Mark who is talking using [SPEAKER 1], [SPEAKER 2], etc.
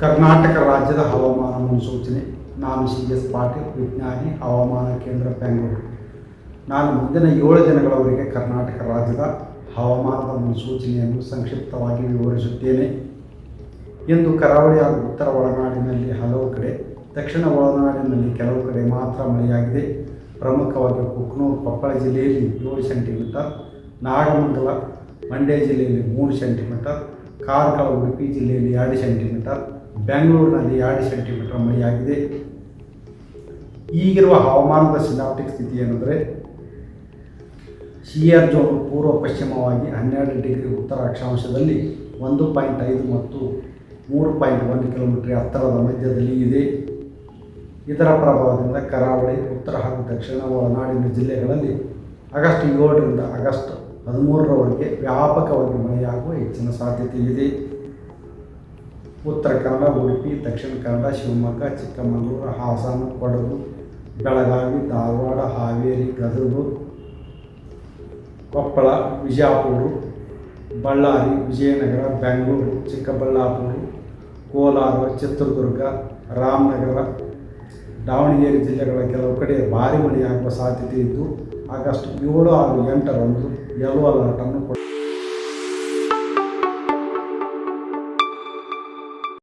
[SPEAKER 1] ಕರ್ನಾಟಕ ರಾಜ್ಯದ ಹವಾಮಾನ ಮುನ್ಸೂಚನೆ. ನಾನು ಸಿ ಎಸ್ ಪಾಟೀಲ್, ವಿಜ್ಞಾನಿ, ಹವಾಮಾನ ಕೇಂದ್ರ ಬೆಂಗಳೂರು. ನಾನು ಮುಂದಿನ ಏಳು ದಿನಗಳವರೆಗೆ ಕರ್ನಾಟಕ ರಾಜ್ಯದ ಹವಾಮಾನದ ಮುನ್ಸೂಚನೆಯನ್ನು ಸಂಕ್ಷಿಪ್ತವಾಗಿ ವಿವರಿಸುತ್ತೇನೆ. ಇಂದು ಕರಾವಳಿ ಉತ್ತರ ಒಳನಾಡಿನಲ್ಲಿ ಹಲವು ಕಡೆ, ದಕ್ಷಿಣ ಒಳನಾಡಿನಲ್ಲಿ ಕೆಲವು ಕಡೆ ಮಾತ್ರ ಮಳೆಯಾಗಿದೆ. ಪ್ರಮುಖವಾಗಿ ಕುಕ್ನೂರು, ಕೊಪ್ಪಳ ಜಿಲ್ಲೆಯಲ್ಲಿ ಏಳು ಸೆಂಟಿಮೀಟರ್, ನಾಗಮಂಗಲ, ಮಂಡ್ಯ ಜಿಲ್ಲೆಯಲ್ಲಿ ಮೂರು ಸೆಂಟಿಮೀಟರ್, ಕಾರ್ಕಳ, ಉಡುಪಿ ಜಿಲ್ಲೆಯಲ್ಲಿ ಎರಡು ಸೆಂಟಿಮೀಟರ್, ಬೆಂಗಳೂರಿನಲ್ಲಿ ಎರಡು ಸೆಂಟಿಮೀಟರ್ ಮಳೆಯಾಗಿದೆ. ಈಗಿರುವ ಹವಾಮಾನದ ಸಿನಾಪ್ಟಿಕ್ ಸ್ಥಿತಿ ಏನೆಂದರೆ, ಶಿಯರ್ ಜೋನ್ ಪೂರ್ವ ಪಶ್ಚಿಮವಾಗಿ ಹನ್ನೆರಡು ಡಿಗ್ರಿ ಉತ್ತರ ಅಕ್ಷಾಂಶದಲ್ಲಿ ಒಂದು ಪಾಯಿಂಟ್ ಐದು ಮತ್ತು ಮೂರು ಪಾಯಿಂಟ್ ಒಂದು ಕಿಲೋಮೀಟರ್ ಎತ್ತರದ ಮಧ್ಯದಲ್ಲಿ ಇದೆ. ಇದರ ಪ್ರಭಾವದಿಂದ ಕರಾವಳಿ, ಉತ್ತರ ಹಾಗೂ ದಕ್ಷಿಣ ಒಳನಾಡಿನ ಜಿಲ್ಲೆಗಳಲ್ಲಿ ಆಗಸ್ಟ್ ಏಳರಿಂದ ಆಗಸ್ಟ್ ಹದಿಮೂರರವರೆಗೆ ವ್ಯಾಪಕವಾಗಿ ಮಳೆಯಾಗುವ ಹೆಚ್ಚಿನ ಸಾಧ್ಯತೆ ಇದೆ ಉತ್ತರ ಕನ್ನಡ, ಉಡುಪಿ, ದಕ್ಷಿಣ ಕನ್ನಡ, ಶಿವಮೊಗ್ಗ, ಚಿಕ್ಕಮಗಳೂರು, ಹಾಸನ, ಕೊಡಗು, ಬೆಳಗಾವಿ, ಧಾರವಾಡ, ಹಾವೇರಿ, ಗದಗು, ಕೊಪ್ಪಳ ವಿಜಯಪುರ ಬಳ್ಳಾರಿ, ವಿಜಯನಗರ, ಬೆಂಗಳೂರು, ಚಿಕ್ಕಬಳ್ಳಾಪುರ, ಕೋಲಾರ, ಚಿತ್ರದುರ್ಗ, ರಾಮನಗರ ದಾವಣಗೆರೆ ಜಿಲ್ಲೆಗಳ ಕೆಲವು ಕಡೆ ಭಾರಿ ಮಳೆಯಾಗುವ ಸಾಧ್ಯತೆ ಇದ್ದು, ಆಗಸ್ಟ್ ಏಳು ಹಾಗೂ ಎಂಟರಂದು ಯೆಲ್ಲೋ ಅಲರ್ಟನ್ನು ಕೊಡ